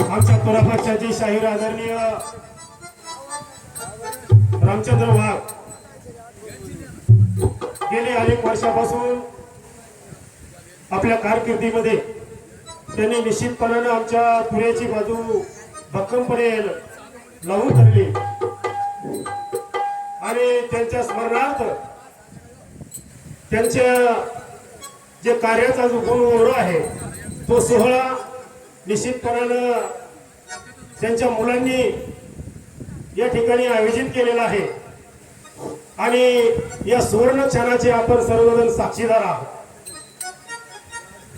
आमच्या तुरा पक्षाचे शाहीर आदरणीय रामचंद्र वाघ. गेली अनेक वर्षापासून आपल्या कारकिर्दीमध्ये त्यांनी निश्चितपणानं आमच्या तुऱ्याची बाजू भक्कमपणे लावून धरली. आणि त्यांच्या स्मरणार्थ त्यांच्या जे कार्याचा जो गुण आहे तो सोहळा निश्चितपणानं त्यांच्या मुलांनी या ठिकाणी आयोजित केलेला आहे. आणि या सुवर्ण क्षणाचे आपण सर्वजण साक्षीदार आहोत.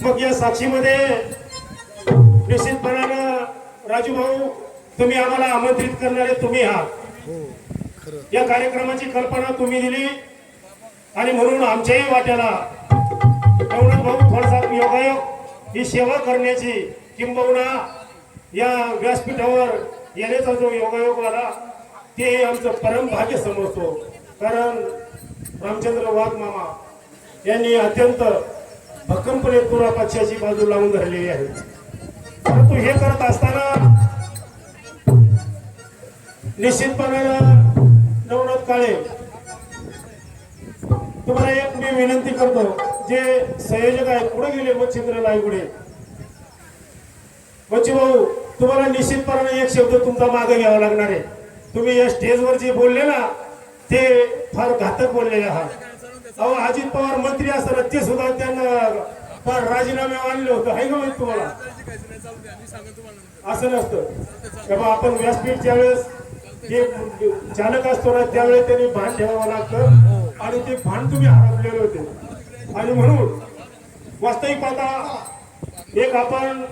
मग या साक्षीमध्ये निश्चितपणानं राजू भाऊ तुम्ही आम्हाला आमंत्रित करणारे तुम्ही आहात. या कार्यक्रमाची कल्पना तुम्ही दिली आणि म्हणून आमच्याही वाट्याला भाऊ थोडासा योगायोग ही सेवा करण्याची किंबहुना या व्यासपीठावर येण्याचा जो योगायोग आला ते आमचं परम भाग्य समजतो. कारण रामचंद्र वाघ मामा यांनी अत्यंत भक्कमपणे पुरा पक्षाची बाजू लावून धरलेली आहे. परंतु हे करत असताना निश्चितपणे नवनाथ काळे तुम्हाला एक मी विनंती करतो जे संयोजक आहेत पुढे गेले मच्छिंद्र लायगुडे बच्ची भाऊ तुम्हाला निश्चितपणाने एक शब्द तुमचा मागे घ्यावा लागणार आहे. तुम्ही या स्टेजवर जे बोलले ना ते फार घातक बोललेले आहात अहो अजित पवार मंत्री असताना ते सुद्धा त्यांना फार राजीनामे आणले होते. आहे का माहीत तुम्हाला? असं नसतं. तेव्हा आपण व्यासपीठच्या वेळेस जे चालक असतो ना त्यावेळेस त्यांनी भान ठेवावं लागतं आणि ते भान तुम्ही हरपलेले होते. आणि म्हणून वास्तविक पाहता एक आपण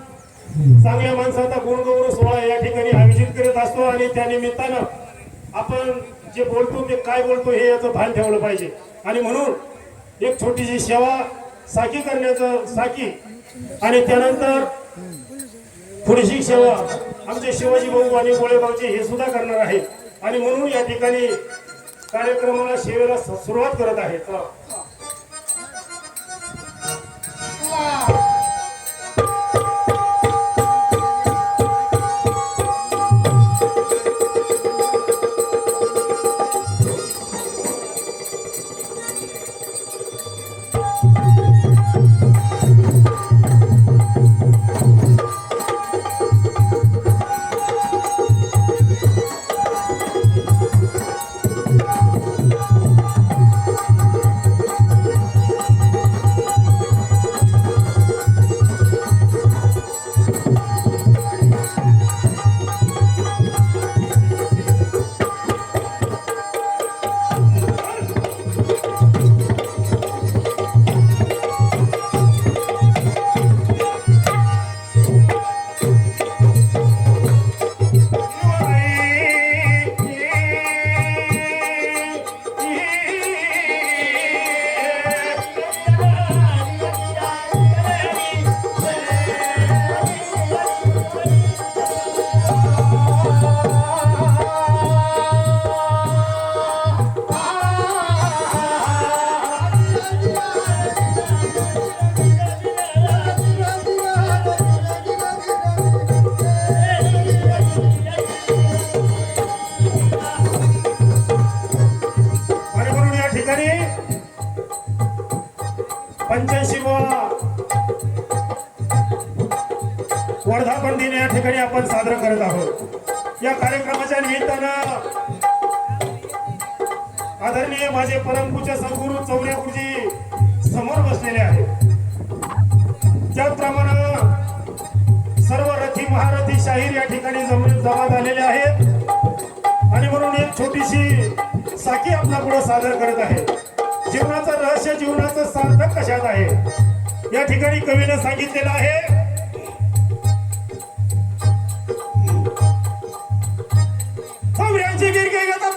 चांगल्या माणसाचा गुणगौरव सोहळा या ठिकाणी आयोजित करत असतो आणि त्या निमित्तानं आपण जे बोलतो ते काय बोलतो हे याचं भान ठेवलं पाहिजे. आणि म्हणून एक छोटीशी सेवा साखी करण्याचं साखी आणि त्यानंतर थोडीशी सेवा आमचे शिवाजी भाऊ आणि गोळेगावचे हे सुद्धा करणार आहे. आणि म्हणून या ठिकाणी कार्यक्रमाला सेवेला सुरुवात करत आहे आपण साजरं करत आहोत. या कार्यक्रमाच्या निमित्तानं आदरणीय माझे परमपूज्य सद्गुरू चौऱ्या गुरुजी समोर बसलेले आहेत. त्याचप्रमाणे सर्व रथी महारथी शाहीर या ठिकाणी जम जमा झालेले आहेत. आणि म्हणून एक छोटीशी साखी आपल्या पुढे सादर करत आहे. जीवनाचं रहस्य जीवनाचं सार्थक कशात आहे? या ठिकाणी कवीनं सांगितलेलं आहे चौऱ्यांची गिरगे घेता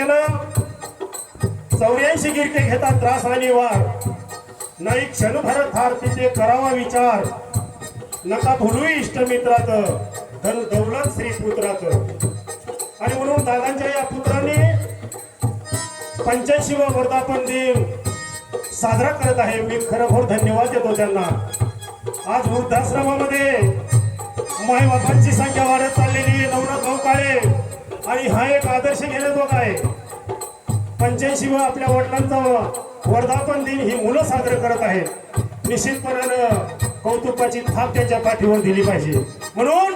केलं. चौऱ्याऐंशी गिरके घेतात त्रास आणि वार. नाही क्षणभर थार तिथे करावा विचार. नका भुलू इष्टमित्रात धन दौलत श्री पुत्रात आणि म्हणून दादांच्या या पुत्राने पंच्याऐंशी व वर्धापन दिन साजरा करत आहे. मी खरोखर धन्यवाद देतो त्यांना. आज वृद्धाश्रमामध्ये माय संख्या वाढत चाललेली नवनाथ भाऊ काळे. आणि हा एक आदर्श घेण्याजोगा आहे. पंच्याऐंशी व आपल्या वडिलांचा वर्धापन दिन ही मुलं साजरं करत आहेत. निश्चितपणानं कौतुकाची थाप त्यांच्या पाठीवर दिली पाहिजे. म्हणून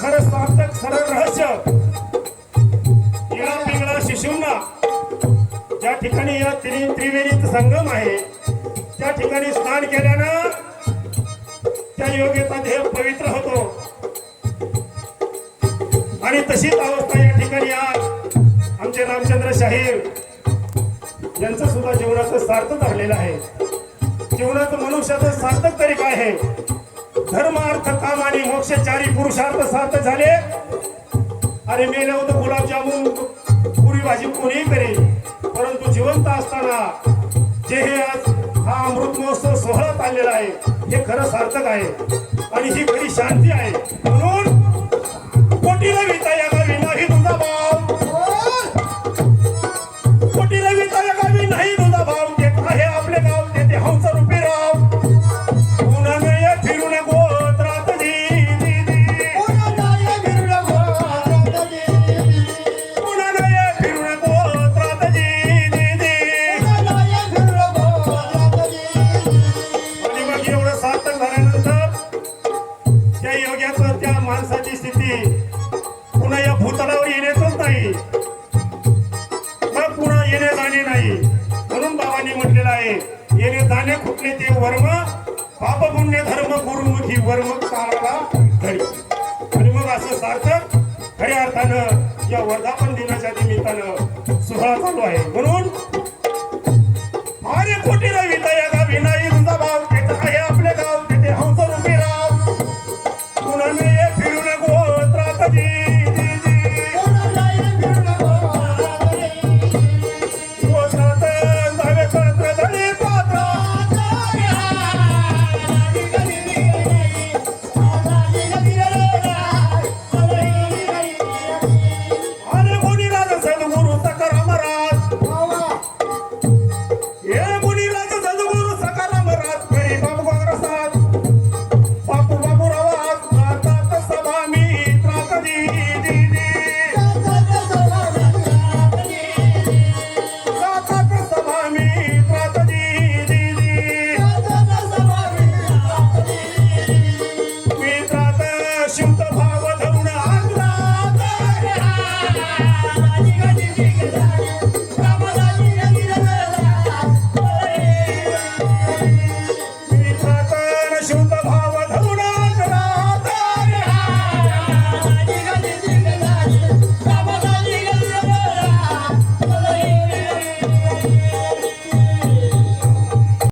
खरं सार्थक सरळ रहस्य. इळा पिंगळा शिशूंना. ज्या ठिकाणी या त्रि त्रिवेणीत संगम आहे त्या ठिकाणी स्नान केल्यानं त्या योग्यता देह पवित्र होतो. आणि तशीच अवस्था या ठिकाणी आज आमचे रामचंद्र शाहीर यांचं सुद्धा जीवनाचं सार्थक झालेलं आहे. जीवनाचं मनुष्याचं सार्थक तरी काय आहे? धर्म अर्थ काम आणि मोक्ष चारी पुरुषार्थ सार्थ झाले. अरे मेले होतं गुलाबजामुन पुरी भाजी कोणीही करेल परंतु जिवंत असताना जे हे आज हा अमृत महोत्सव सोहळा आलेला आहे हे खरं सार्थक आहे. आणि ही खरी शांती आहे. म्हणून कोटीला विता या पापपुण्य धर्म गुरुमुखी वर्म कामाला धरी आणि मग असं सार्थक खऱ्या अर्थानं या वर्धापन दिनाच्या निमित्तानं सोहळा चालू आहे. म्हणून आर्य खोटी